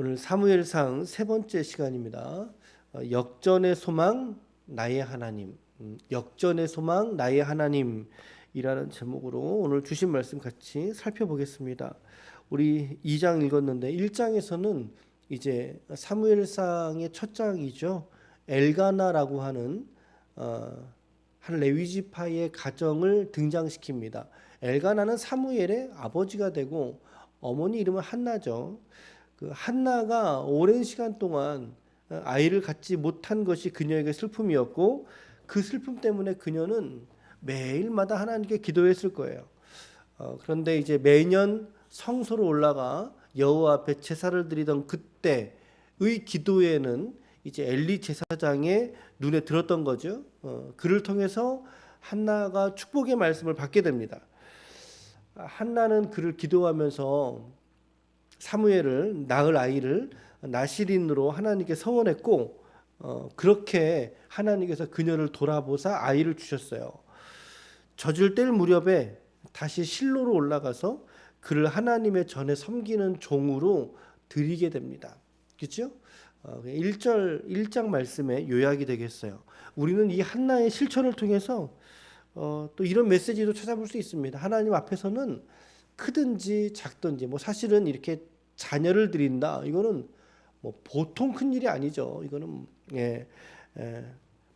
오늘 사무엘상 세 번째 시간입니다. 어, 역전의 소망 나의 하나님. 음, 역전의 소망 나의 하나님이라는 제목으로 오늘 주신 말씀 같이 살펴보겠습니다. 우리 2장 읽었는데 1장에서는 이제 사무엘상의 첫 장이죠. 엘가나라고 하는 어, 한 레위 지파의 가정을 등장시킵니다. 엘가나는 사무엘의 아버지가 되고 어머니 이름은 한나죠. 그 한나가 오랜 시간 동안 아이를 갖지 못한 것이 그녀에게 슬픔이었고 그 슬픔 때문에 그녀는 매일마다 하나님께 기도했을 거예요. 어, 그런데 이제 매년 성소로 올라가 여호와 앞에 제사를 드리던 그때의 기도에는 이제 엘리 제사장의 눈에 들었던 거죠. 어, 그를 통해서 한나가 축복의 말씀을 받게 됩니다. 한나는 그를 기도하면서 사무엘을 낳을 아이를 나시린으로 하나님께 서원했고 어, 그렇게 하나님께서 그녀를 돌아보사 아이를 주셨어요. 젖을 뗄 무렵에 다시 실로로 올라가서 그를 하나님의 전에 섬기는 종으로 드리게 됩니다. 그렇죠? 어, 1절 1장 말씀의 요약이 되겠어요. 우리는 이 한나의 실천을 통해서 어, 또 이런 메시지도 찾아볼 수 있습니다. 하나님 앞에서는 크든지 작든지 뭐 사실은 이렇게 자녀를 드린다 이거는 뭐 보통 큰 일이 아니죠. 이거는 예, 예,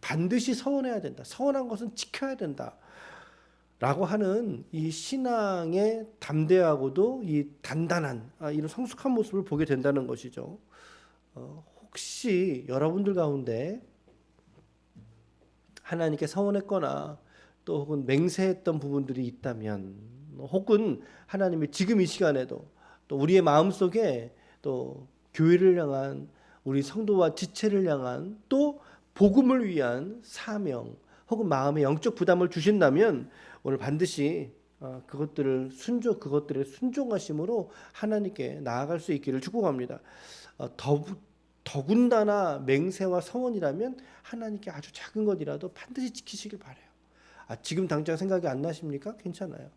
반드시 서원해야 된다. 서원한 것은 지켜야 된다. 라고 하는 이 신앙의 담대하고도 이 단단한 아, 이런 성숙한 모습을 보게 된다는 것이죠. 어, 혹시 여러분들 가운데 하나님께 서원했거나 또 혹은 맹세했던 부분들이 있다면 혹은 하나님이 지금 이 시간에도 또 우리의 마음 속에 또 교회를 향한 우리 성도와 지체를 향한 또 복음을 위한 사명 혹은 마음의 영적 부담을 주신다면 오늘 반드시 어, 그것들을 순종 그것들의 순종하심으로 하나님께 나아갈 수 있기를 축복합니다. 어, 더 더군다나 맹세와 서원이라면 하나님께 아주 작은 것이라도 반드시 지키시길 바래요. 아, 지금 당장 생각이 안 나십니까? 괜찮아요.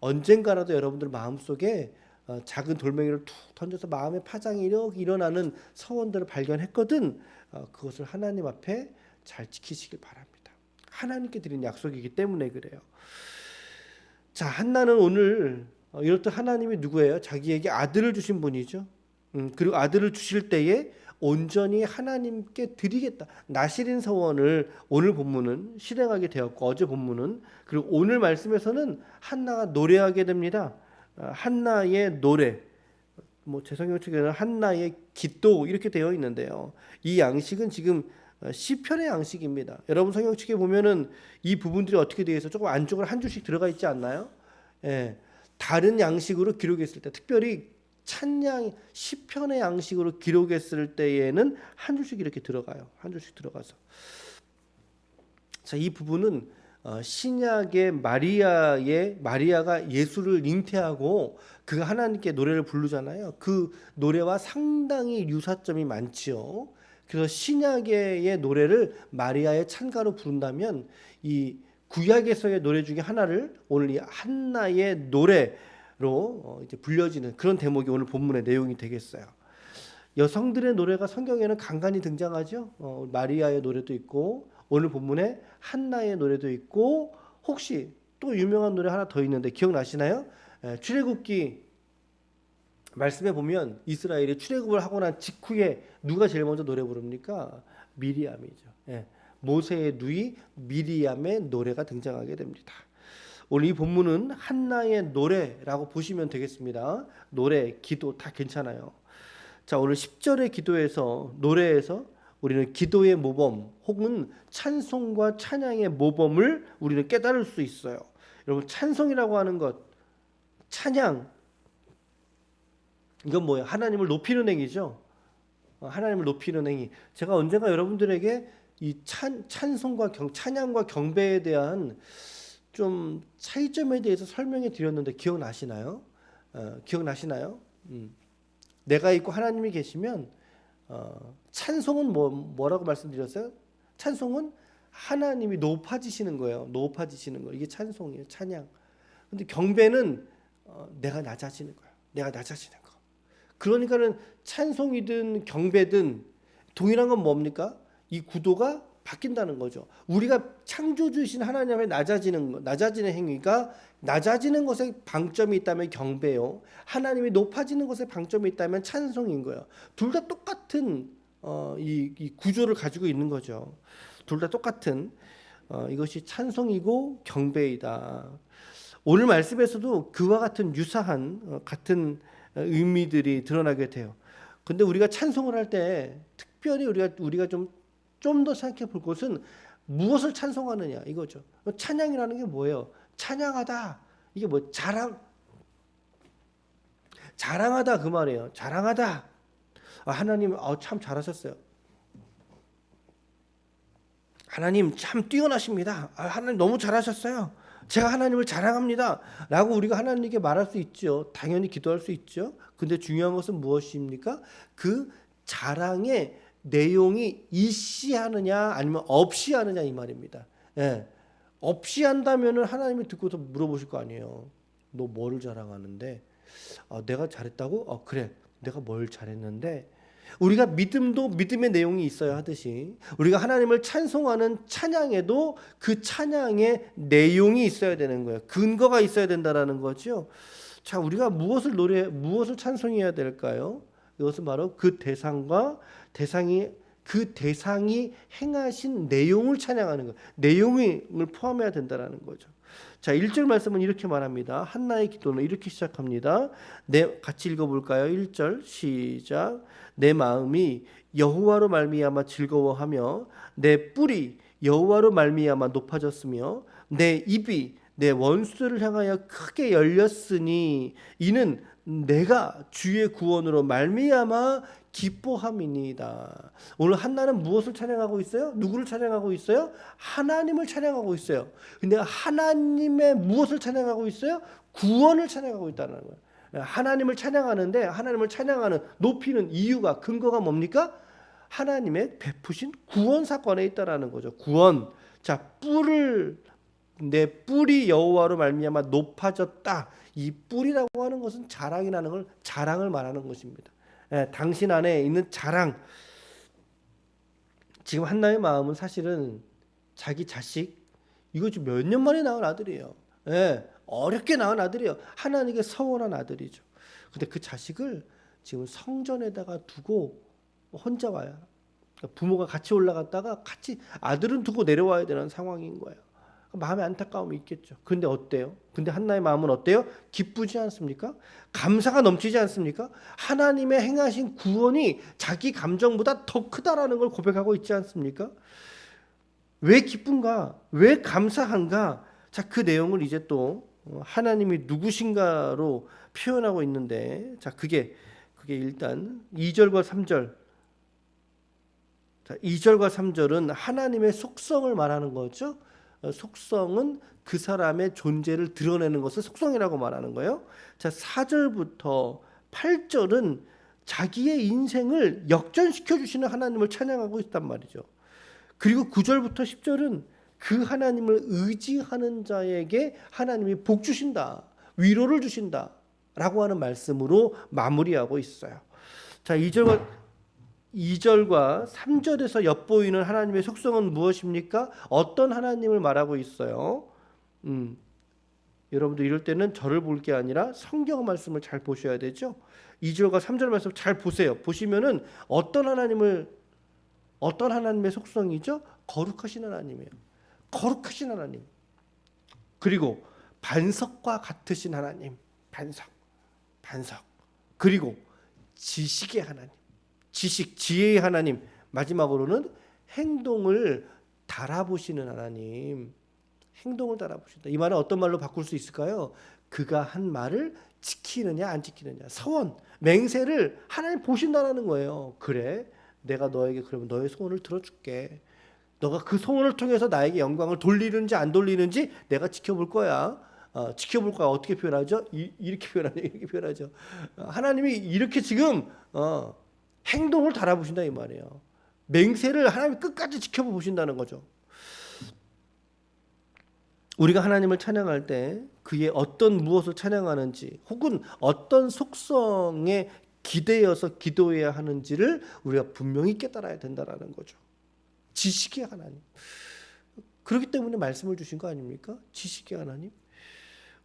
언젠가라도 여러분들 마음속에 어, 작은 돌멩이를 툭 던져서 마음의 파장이 이렇게 일어나는 서원들을 발견했거든 어, 그것을 하나님 앞에 잘 지키시길 바랍니다. 하나님께 드린 약속이기 때문에 그래요. 자 한나는 오늘 어, 이렇듯 하나님이 누구예요? 자기에게 아들을 주신 분이죠. 음, 그리고 아들을 주실 때에 온전히 하나님께 드리겠다. 나시린 서원을 오늘 본문은 실행하게 되었고 어제 본문은 그리고 오늘 말씀에서는 한나가 노래하게 됩니다. 아, 한나의 노래 뭐 재성경 측에는 한나의 기도 이렇게 되어 있는데요. 이 양식은 지금 어, 시편의 양식입니다. 여러분 성경 측에 보면은 이 부분들이 어떻게 되어 있어 조금 안쪽으로 한 줄씩 들어가 있지 않나요? 예. 다른 양식으로 기록했을 때 특별히 찬양 시편의 양식으로 기록했을 때에는 한 줄씩 이렇게 들어가요. 한 줄씩 들어가서. 자, 이 부분은 어, 신약의 마리아의 마리아가 예수를 잉태하고 그가 하나님께 노래를 부르잖아요. 그 노래와 상당히 유사점이 많지요. 그래서 신약의 노래를 마리아의 찬가로 부른다면 이 구약에서의 노래 중에 하나를 오늘 이 한나의 노래 로 어, 이제 불려지는 그런 대목이 오늘 본문의 내용이 되겠어요. 여성들의 노래가 성경에는 간간히 등장하죠. 어, 마리아의 노래도 있고 오늘 본문에 한나의 노래도 있고 혹시 또 유명한 노래 하나 더 있는데 기억나시나요? 에, 출애굽기 말씀에 보면 이스라엘이 출애굽을 하고 난 직후에 누가 제일 먼저 노래 부릅니까? 미리암이죠. 예. 모세의 누이 미리암의 노래가 등장하게 됩니다. 오늘 이 본문은 한나의 노래라고 보시면 되겠습니다. 노래, 기도 다 괜찮아요. 자, 오늘 10절의 기도에서 노래에서 우리는 기도의 모범 혹은 찬송과 찬양의 모범을 우리는 깨달을 수 있어요. 여러분 찬송이라고 하는 것 찬양 이건 뭐예요? 하나님을 높이는 행위죠. 어, 하나님을 높이는 행위. 제가 언젠가 여러분들에게 이 찬, 찬송과 경, 찬양과 경배에 대한 좀 차이점에 대해서 설명해 드렸는데 기억나시나요? 어, 기억나시나요? 음. 내가 있고 하나님이 계시면 어, 찬송은 뭐, 뭐라고 말씀드렸어요? 찬송은 하나님이 높아지시는 거예요. 높아지시는 거. 이게 찬송이에요. 찬양. 근데 경배는 어, 내가 낮아지는 거예요. 내가 낮아지는 거. 그러니까는 찬송이든 경배든 동일한 건 뭡니까? 이 구도가 바뀐다는 거죠. 우리가 창조주신 하나님 앞에 낮아지는 거, 낮아지는 행위가 낮아지는 것에 방점이 있다면 경배요. 하나님이 높아지는 것에 방점이 있다면 찬송인 거예요. 둘 다 똑같은 어, 이, 이 구조를 가지고 있는 거죠. 둘 다 똑같은 어, 이것이 찬송이고 경배이다. 오늘 말씀에서도 그와 같은 유사한 어, 같은 의미들이 드러나게 돼요. 근데 우리가 찬송을 할 때 특별히 우리가 우리가 좀 좀 더 생각해 볼 것은 무엇을 찬송하느냐 이거죠. 찬양이라는 게 뭐예요? 찬양하다. 이게 뭐 자랑 자랑하다 그 말이에요. 자랑하다. 아, 하나님 아, 참 잘하셨어요. 하나님 참 뛰어나십니다. 아, 하나님 너무 잘하셨어요. 제가 하나님을 자랑합니다. 라고 우리가 하나님께 말할 수 있죠. 당연히 기도할 수 있죠. 근데 중요한 것은 무엇입니까? 그 자랑의 내용이 있이 하느냐 아니면 없이 하느냐 이 말입니다. 예. 없이 한다면은 하나님이 듣고서 물어보실 거 아니에요. 너 뭐를 자랑하는데? 아, 내가 잘했다고? 어, 그래. 내가 뭘 잘했는데? 우리가 믿음도 믿음의 내용이 있어야 하듯이 우리가 하나님을 찬송하는 찬양에도 그 찬양의 내용이 있어야 되는 거예요. 근거가 있어야 된다라는 거죠. 자, 우리가 무엇을 노래 무엇을 찬송해야 될까요? 이것은 바로 그 대상과 대상이 그 대상이 행하신 내용을 찬양하는 거. 내용을 포함해야 된다라는 거죠. 자, 1절 말씀은 이렇게 말합니다. 한나의 기도는 이렇게 시작합니다. 내 같이 읽어 볼까요? 1절 시작. 내 마음이 여호와로 말미암아 즐거워하며 내 뿔이 여호와로 말미암아 높아졌으며 내 입이 내 원수를 향하여 크게 열렸으니 이는 내가 주의 구원으로 말미암아 기뻐함이니이다. 오늘 한나는 무엇을 찬양하고 있어요? 누구를 찬양하고 있어요? 하나님을 찬양하고 있어요. 근데 하나님의 무엇을 찬양하고 있어요? 구원을 찬양하고 있다는 거예요. 하나님을 찬양하는데 하나님을 찬양하는 높이는 이유가 근거가 뭡니까? 하나님의 베푸신 구원 사건에 있다라는 거죠. 구원. 자, 뿔을 내 뿔이 여호와로 말미암아 높아졌다. 이 뿔이라고 하는 것은 자랑이라는 걸 자랑을 말하는 것입니다. 예, 당신 안에 있는 자랑. 지금 한나의 마음은 사실은 자기 자식 이거 지금 몇 년 만에 낳은 아들이에요. 예, 어렵게 낳은 아들이에요. 하나님께 서원한 아들이죠. 근데 그 자식을 지금 성전에다가 두고 혼자 와요. 부모가 같이 올라갔다가 같이 아들은 두고 내려와야 되는 상황인 거예요. 마음에 안타까움이 있겠죠. 근데 어때요? 근데 한나의 마음은 어때요? 기쁘지 않습니까? 감사가 넘치지 않습니까? 하나님의 행하신 구원이 자기 감정보다 더 크다라는 걸 고백하고 있지 않습니까? 왜 기쁜가? 왜 감사한가? 자, 그 내용을 이제 또 하나님이 누구신가로 표현하고 있는데 자, 그게 그게 일단 2절과 3절 자, 2절과 3절은 하나님의 속성을 말하는 거죠. 어, 속성은 그 사람의 존재를 드러내는 것을 속성이라고 말하는 거예요. 자, 4절부터 8절은 자기의 인생을 역전시켜 주시는 하나님을 찬양하고 있단 말이죠. 그리고 9절부터 10절은 그 하나님을 의지하는 자에게 하나님이 복 주신다. 위로를 주신다. 라고 하는 말씀으로 마무리하고 있어요. 자, 2절과 2절과 3절에서 엿보이는 하나님의 속성은 무엇입니까? 어떤 하나님을 말하고 있어요? 음, 여러분들 이럴 때는 저를 볼 게 아니라 성경 말씀을 잘 보셔야 되죠. 2절과 3절 말씀 잘 보세요. 보시면은 어떤 하나님을 어떤 하나님의 속성이죠? 거룩하신 하나님이에요. 거룩하신 하나님. 그리고 반석과 같으신 하나님. 반석. 반석. 그리고 지식의 하나님. 지식, 지혜의 하나님. 마지막으로는 행동을 달아보시는 하나님. 행동을 달아보신다. 이 말은 어떤 말로 바꿀 수 있을까요? 그가 한 말을 지키느냐 안 지키느냐. 서원, 맹세를 하나님 보신다라는 거예요. 그래. 내가 너에게 그러면 너의 소원을 들어줄게. 너가 그 소원을 통해서 나에게 영광을 돌리는지 안 돌리는지 내가 지켜볼 거야. 어, 지켜볼 거야. 어떻게 표현하죠? 이, 렇게 표현하죠. 이렇게 표현하죠. 어, 하나님이 이렇게 지금 어, 행동을 달아보신다 이 말이에요. 맹세를 하나님 끝까지 지켜보신다는 거죠. 우리가 하나님을 찬양할 때 그의 어떤 무엇을 찬양하는지 혹은 어떤 속성의 기대어서 기도해야 하는지를 우리가 분명히 깨달아야 된다라는 거죠. 지식의 하나님. 그렇기 때문에 말씀을 주신 거 아닙니까? 지식의 하나님.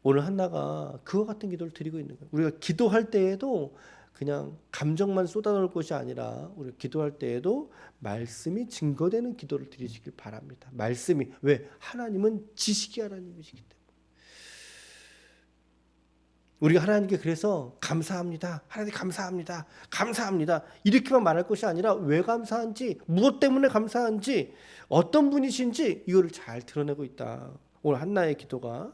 오늘 한나가 그와 같은 기도를 드리고 있는 거예요. 우리가 기도할 때에도 그냥 감정만 쏟아놓을 것이 아니라 우리 기도할 때에도 말씀이 증거되는 기도를 드리시길 바랍니다. 말씀이 왜 하나님은 지식의 하나님이시기 때문에 우리가 하나님께 그래서 감사합니다. 하나님 감사합니다. 감사합니다. 이렇게만 말할 것이 아니라 왜 감사한지, 무엇 때문에 감사한지, 어떤 분이신지 이거를 잘 드러내고 있다. 오늘 한나의 기도가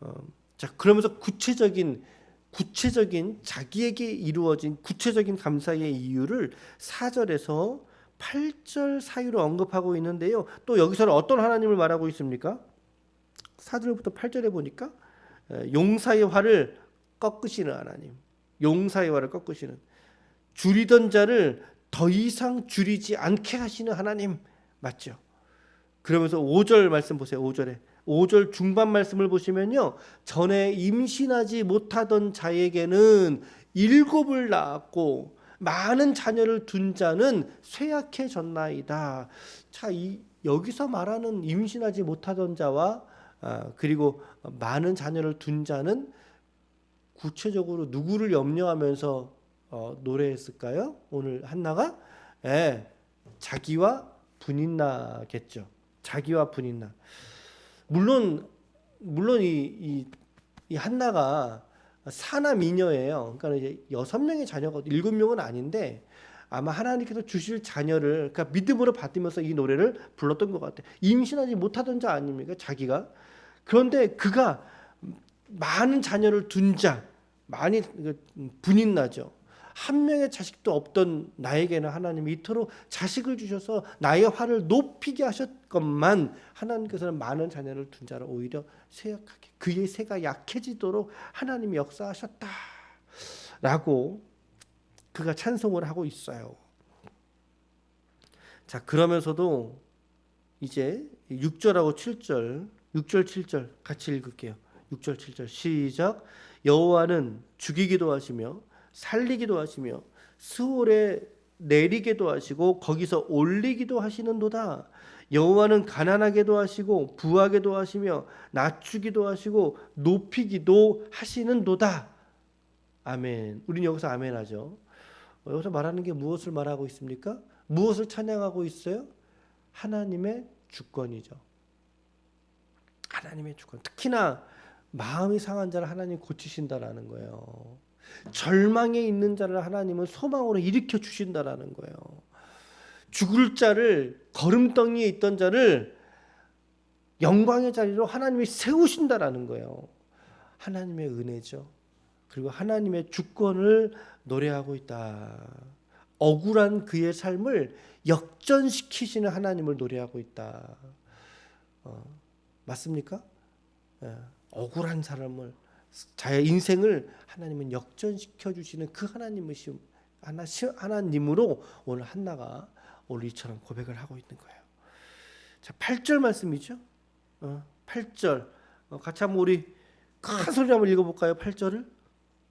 어, 자 그러면서 구체적인 구체적인 자기에게 이루어진 구체적인 감사의 이유를 4절에서 8절 사이로 언급하고 있는데요. 또 여기서는 어떤 하나님을 말하고 있습니까? 4절부터 8절에 보니까 에, 용사의 화를 꺾으시는 하나님. 용사의 화를 꺾으시는 줄이던 자를 더 이상 줄이지 않게 하시는 하나님 맞죠? 그러면서 5절 말씀 보세요. 5절에 5절 중반 말씀을 보시면요. 전에 임신하지 못하던 자에게는 일곱을 낳았고 많은 자녀를 둔 자는 쇠약해졌나이다. 자, 이 여기서 말하는 임신하지 못하던 자와 아, 그리고 많은 자녀를 둔 자는 구체적으로 누구를 염려하면서 어, 노래했을까요? 오늘 한나가 예, 자기와 분인나겠죠. 자기와 분인나. 물론 물론 이, 이, 이 한나가 사나 미녀예요. 그러니까 여섯 명의 자녀가 일곱 명은 아닌데 아마 하나님께서 주실 자녀를 그러니까 믿음으로 받으면서 이 노래를 불렀던 것 같아요. 임신하지 못하던 자 아닙니까? 자기가 그런데 그가 많은 자녀를 둔 자, 많이 분인 나죠. 한 명의 자식도 없던 나에게는 하나님이 이토록 자식을 주셔서 나의 화를 높이게 하셨건만 하나님께서는 많은 자녀를 둔 자를 오히려 쇠약하게 그의 새가 약해지도록 하나님이 역사하셨다 라고 그가 찬송을 하고 있어요. 자 그러면서도 이제 6절하고 7절 6절 7절 같이 읽을게요. 6절 7절 시작 여호와는 죽이기도 하시며 살리기도 하시며 스올에 내리게도 하시고 거기서 올리기도 하시는도다. 여호와는 가난하게도 하시고 부하게도 하시며 낮추기도 하시고 높이기도 하시는도다. 아멘. 우린 여기서 아멘 하죠. 어, 여기서 말하는 게 무엇을 말하고 있습니까? 무엇을 찬양하고 있어요? 하나님의 주권이죠. 하나님의 주권. 특히나 마음이 상한 자를 하나님 고치신다라는 거예요. 절망에 있는 자를 하나님은 소망으로 일으켜 주신다라는 거예요. 죽을 자를 걸음덩이에 있던 자를 영광의 자리로 하나님이 세우신다라는 거예요. 하나님의 은혜죠. 그리고 하나님의 주권을 노래하고 있다. 억울한 그의 삶을 역전시키시는 하나님을 노래하고 있다. 어, 맞습니까? 예, 억울한 사람을 자의 인생을 하나님은 역전시켜 주시는 그 하나님이시 하나 하나님으로 오늘 한나가 오늘 이처럼 고백을 하고 있는 거예요. 자, 8절 말씀이죠. 어, 8절. 어, 같이 한번 우리 큰 소리 한번 읽어 볼까요? 8절을.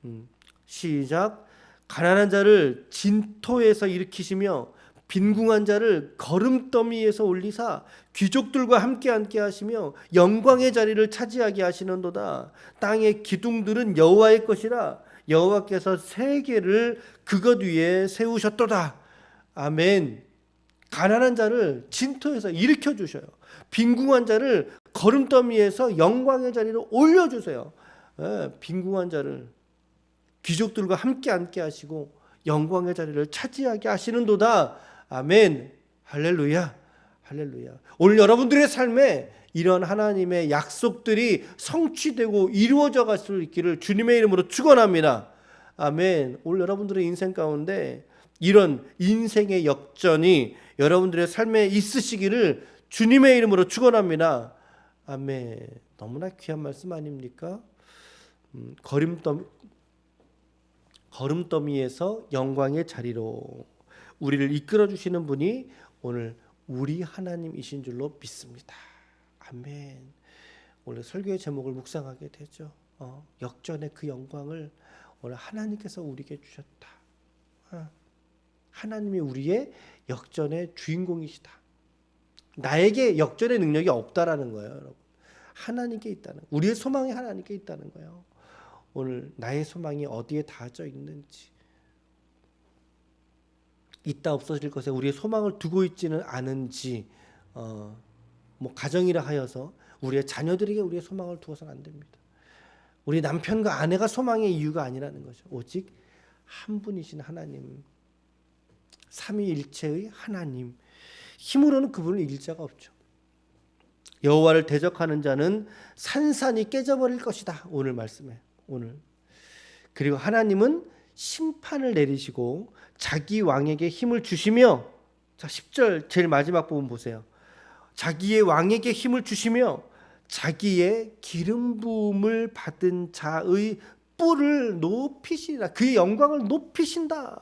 음, 시작. 가난한 자를 진토에서 일으키시며 빈궁한 자를 걸음더미에서 올리사 귀족들과 함께 앉게 하시며 영광의 자리를 차지하게 하시는도다. 땅의 기둥들은 여호와의 것이라 여호와께서 세계를 그것 위에 세우셨도다. 아멘. 가난한 자를 진토에서 일으켜 주셔요. 빈궁한 자를 걸음더미에서 영광의 자리로 올려 주세요. 예, 빈궁한 자를 귀족들과 함께 앉게 하시고 영광의 자리를 차지하게 하시는도다. 아멘. 할렐루야. 할렐루야. 오늘 여러분들의 삶에 이런 하나님의 약속들이 성취되고 이루어져 갈 수 있기를 주님의 이름으로 축원합니다. 아멘. 오늘 여러분들의 인생 가운데 이런 인생의 역전이 여러분들의 삶에 있으시기를 주님의 이름으로 축원합니다. 아멘. 너무나 귀한 말씀 아닙니까? 음, 걸음더미 걸음더미에서 영광의 자리로 우리를 이끌어 주시는 분이 오늘 우리 하나님이신 줄로 믿습니다. 아멘. 오늘 설교의 제목을 묵상하게 되죠. 어, 역전의 그 영광을 오늘 하나님께서 우리에게 주셨다. 아, 하나님이 우리의 역전의 주인공이시다. 나에게 역전의 능력이 없다라는 거예요, 여러분. 하나님께 있다는 우리의 소망이 하나님께 있다는 거예요. 오늘 나의 소망이 어디에 닿아져 있는지 있다 없어질 것에 우리의 소망을 두고 있지는 않은지 어, 뭐 가정이라 하여서 우리의 자녀들에게 우리의 소망을 두어서는 안 됩니다. 우리 남편과 아내가 소망의 이유가 아니라는 거죠. 오직 한 분이신 하나님, 삼위일체의 하나님 힘으로는 그분을 이길 자가 없죠. 여호와를 대적하는 자는 산산이 깨져버릴 것이다. 오늘 말씀에 오늘 그리고 하나님은 심판을 내리시고 자기 왕에게 힘을 주시며 자 10절 제일 마지막 부분 보세요. 자기의 왕에게 힘을 주시며 자기의 기름 부음을 받은 자의 뿔을 높이시라 그의 영광을 높이신다.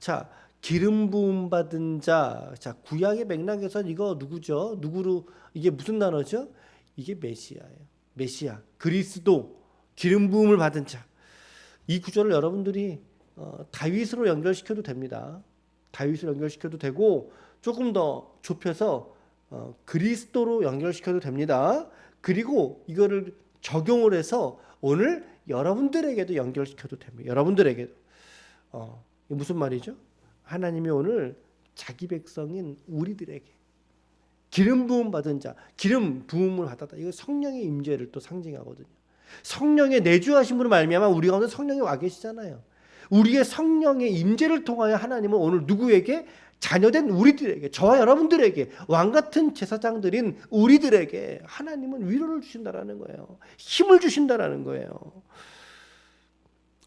자 기름 부음 받은 자, 자 구약의 맥락에서 이거 누구죠? 누구로 이게 무슨 단어죠? 이게 메시아예요. 메시아 그리스도 기름 부음을 받은 자. 이 구절을 여러분들이 어, 다윗으로 연결시켜도 됩니다. 다윗으로 연결시켜도 되고 조금 더 좁혀서 어, 그리스도로 연결시켜도 됩니다. 그리고 이거를 적용을 해서 오늘 여러분들에게도 연결시켜도 됩니다. 여러분들에게도 어, 무슨 말이죠? 하나님이 오늘 자기 백성인 우리들에게 기름 부음 받은 자, 기름 부음을 받았다. 이거 성령의 임재를 또 상징하거든요. 성령의 내주하심으로 말미암아 우리 가운데 성령이 와 계시잖아요. 우리의 성령의 임재를 통하여 하나님은 오늘 누구에게 자녀된 우리들에게 저와 여러분들에게 왕 같은 제사장들인 우리들에게 하나님은 위로를 주신다라는 거예요. 힘을 주신다라는 거예요.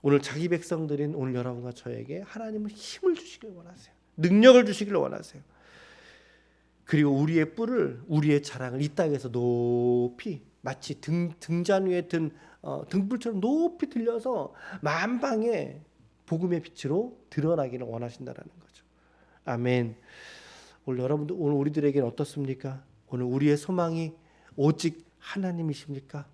오늘 자기 백성들인 오늘 여러분과 저에게 하나님은 힘을 주시길 원하세요. 능력을 주시길 원하세요. 그리고 우리의 뿔을 우리의 자랑을 이 땅에서 높이 마치 등 등잔 위에 든 어, 등불처럼 높이 들려서 만방에 복음의 빛으로 드러나기를 원하신다라는 거죠. 아멘. 오늘 여러분들 오늘 우리들에게는 어떻습니까? 오늘 우리의 소망이 오직 하나님이십니까?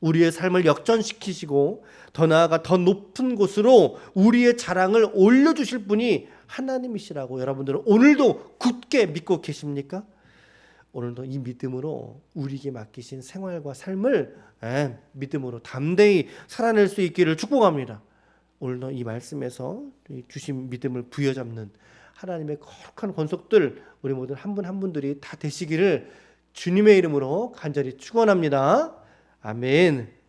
우리의 삶을 역전시키시고 더 나아가 더 높은 곳으로 우리의 자랑을 올려주실 분이 하나님이시라고 여러분들은 오늘도 굳게 믿고 계십니까? 오늘도 이 믿음으로 우리에게 맡기신 생활과 삶을 예, 믿음으로 담대히 살아낼 수 있기를 축복합니다. 오늘도 이 말씀에서 이 주신 믿음을 부여잡는 하나님의 거룩한 권속들 우리 모두 한분한 분들이 다 되시기를 주님의 이름으로 간절히 축원합니다. 아멘.